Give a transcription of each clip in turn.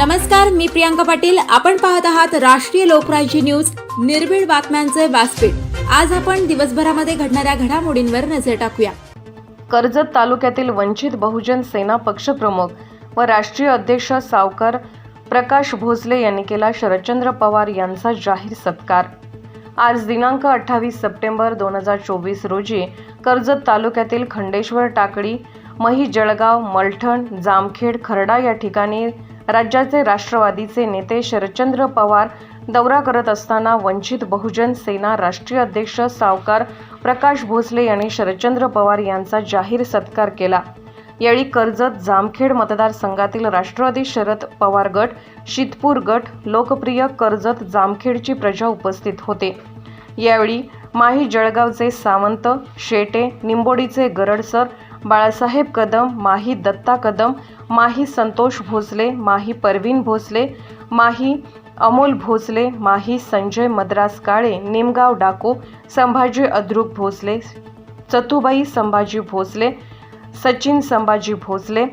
नमस्कार मी प्रियांका पाटील. आपण पाहत आहात राष्ट्रीय लोकराज्य न्यूज. निर्भीड बातम्यांचे व्यासपीठ. आज आपण दिवसभरामध्ये घडणाऱ्या घडामोडींवर नजर टाकूया. कर्जत तालुक्यातील वंचित बहुजन सेना पक्षप्रमुख व राष्ट्रीय अध्यक्ष सावकर प्रकाश भोसले यांनी केला शरदचंद्र पवार यांचा जाहीर सत्कार. आज दिनांक अठ्ठावीस सप्टेंबर दोन हजार चोवीस रोजी कर्जत तालुक्यातील खंडेश्वर टाकडी मही जळगाव मलठण जामखेड खरडा या ठिकाणी राज्याचे राष्ट्रवादीचे नेते शरदचंद्र पवार दौरा करत असताना वंचित बहुजन सेना राष्ट्रीय अध्यक्ष सावकार प्रकाश भोसले यांनी शरदचंद्र पवार यांचा जाहीर सत्कार केला. यावेळी कर्जत जामखेड मतदारसंघातील राष्ट्रवादी शरद पवार गट शितपूर गट लोकप्रिय कर्जत जामखेडची प्रजा उपस्थित होते. यावेळी माही जळगावचे सावंत शेटे निंबोडीचे गरडसर बाळासाहेब कदम माही दत्ता कदम माही संतोष भोसले माही परवीन भोसले माही अमोल भोसले माही संजय मद्रास काळे निमगाव डाको संभाजी अद्रुक भोसले चतुबाई संभाजी भोसले सचिन संभाजी भोसले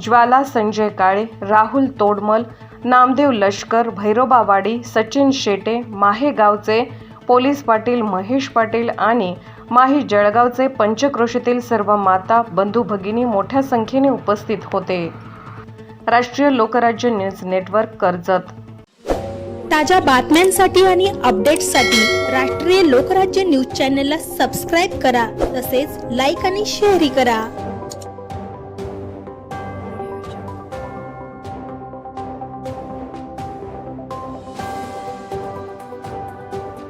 ज्वाला संजय काळे राहुल तोडमल नामदेव लष्कर भैरोबावाडी सचिन शेटे माहेगावचे पोलीस पाटील महेश पाटील आणि माही जळगावचे पंचक्रोशीतील सर्व माता बंधू भगिनी मोठ्या संख्येने उपस्थित होते. राष्ट्रीय लोकराज्य न्यूज नेटवर्क कर्जत. ताज्या बातम्यांसाठी आणि अपडेट्ससाठी राष्ट्रीय लोकराज्य न्यूज चॅनलला सबस्क्राईब करा तसेच लाईक आणि शेअरही करा.